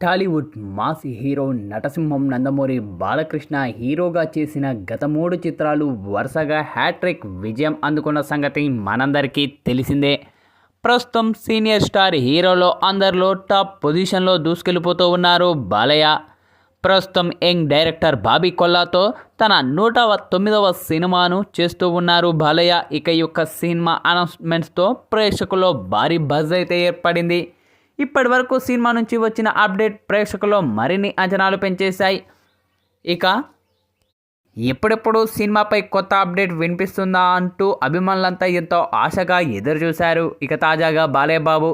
Tollywood mass hero నటసింహం నందమూరి బాలకృష్ణ హీరోగా చేసిన గత మూడు చిత్రాలు వరుసగా హ్యాట్రిక్ విజయం అందుకున్న సంగతి మనందరికీ తెలిసిందే. ప్రస్తుతం సీనియర్ స్టార్ హీరోలో అందరిలో టాప్ పొజిషన్లో దూసుకెళ్ళిపోతూ ఉన్నారు బాలయ్య. ప్రస్తుతం యంగ్ డైరెక్టర్ బాబీ కొల్లాతో తన నూట తొమ్మిదవ సినిమాను చేస్తూ ఉన్నారు బాలయ్య. ఇక యొక్క సినిమా అనౌన్స్మెంట్స్తో ప్రేక్షకుల్లో భారీ బజ్ అయితే ఏర్పడింది. ఇప్పటి వరకు సినిమా నుంచి వచ్చిన అప్డేట్ ప్రేక్షకుల్లో మరిన్ని అంచనాలు పెంచేశాయి. ఇక ఎప్పుడెప్పుడు సినిమాపై కొత్త అప్డేట్ వినిపిస్తుందా అంటూ అభిమానులంతా ఎంతో ఆశగా ఎదురు చూశారు ఇక తాజాగా బాలయ్యబాబు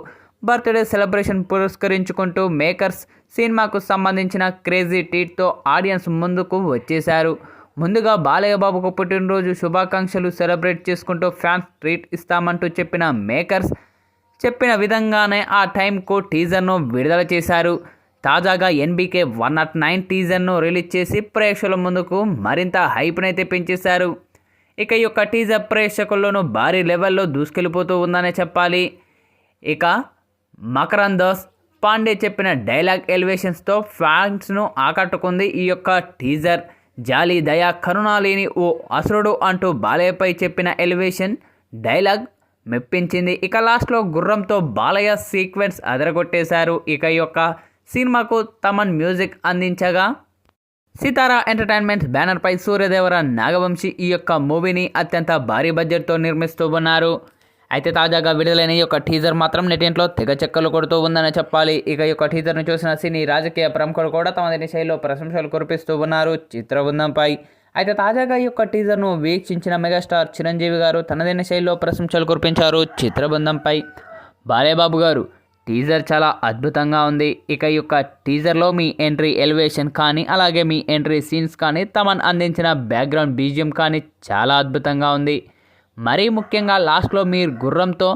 బర్త్డే సెలబ్రేషన్ పురస్కరించుకుంటూ మేకర్స్ సినిమాకు సంబంధించిన క్రేజీ ట్వీట్తో ఆడియన్స్ ముందుకు వచ్చేశారు. ముందుగా బాలయ్యబాబుకు పుట్టినరోజు శుభాకాంక్షలు సెలబ్రేట్ చేసుకుంటూ ఫ్యాన్స్ ట్రీట్ ఇస్తామంటూ చెప్పిన మేకర్స్ చెప్పిన విధంగానే ఆ టైంకు టీజర్ను విడుదల చేశారు. తాజాగా ఎన్బీకే వన్ నాట్ నైన్ టీజర్ను రిలీజ్ చేసి ప్రేక్షకుల ముందుకు మరింత హైప్నైతే పెంచేశారు. ఇక ఈ యొక్క టీజర్ ప్రేక్షకుల్లోనూ భారీ లెవెల్లో దూసుకెళ్ళిపోతూ ఉందనే చెప్పాలి. ఇక మకరం దాస్ పాండే చెప్పిన డైలాగ్ ఎలివేషన్స్తో ఫ్యాన్స్ను ఆకట్టుకుంది ఈ యొక్క టీజర్. జాలి దయా కరుణ లేని ఓ అసురుడు అంటూ బాలయ్యపై చెప్పిన ఎలివేషన్ డైలాగ్ మెప్పించింది. ఇక లాస్ట్లో గుర్రంతో బాలయ్య సీక్వెన్స్ అదరగొట్టేశారు. ఇక యొక్క సినిమాకు తమన్ మ్యూజిక్ అందించగా సితారా ఎంటర్టైన్మెంట్ బ్యానర్పై సూర్యదేవర నాగవంశి ఈ యొక్క మూవీని అత్యంత భారీ బడ్జెట్తో నిర్మిస్తూ ఉన్నారు. అయితే తాజాగా విడుదలైన ఈ యొక్క టీజర్ మాత్రం నెటింట్లో తెగ చెక్కలు కొడుతూ ఉందని చెప్పాలి. ఇక ఈ యొక్క టీజర్ను చూసిన సినీ రాజకీయ ప్రముఖులు కూడా తమ దీని శైలిలో ప్రశంసలు కురిపిస్తూ ఉన్నారు. చిత్ర బృందంపై అయితే తాజాగా ఈ యొక్క టీజర్ను వీక్షించిన మెగాస్టార్ చిరంజీవి గారు తనదైన శైలిలో ప్రశంసలు కురిపించారు చిత్రబృందంపై. బాలేబాబు గారు టీజర్ చాలా అద్భుతంగా ఉంది. ఇక ఈ యొక్క టీజర్లో మీ ఎంట్రీ ఎలివేషన్ కానీ అలాగే మీ ఎంట్రీ సీన్స్ కానీ తమన్ అందించిన బ్యాక్గ్రౌండ్ బీజియం కానీ చాలా అద్భుతంగా ఉంది. మరీ ముఖ్యంగా లాస్ట్లో మీరు గుర్రంతో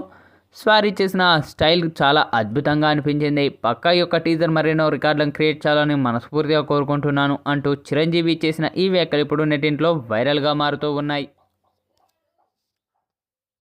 స్వారీ చేసిన స్టైల్ చాలా అద్భుతంగా అనిపించింది. పక్క యొక్క టీజర్ మరెన్నో రికార్డులను క్రియేట్ చేయాలని మనస్ఫూర్తిగా కోరుకుంటున్నాను అంటూ చిరంజీవి చేసిన ఈ వ్యాఖ్యలు ఇప్పుడు నెటింట్లో వైరల్గా మారుతూ ఉన్నాయి.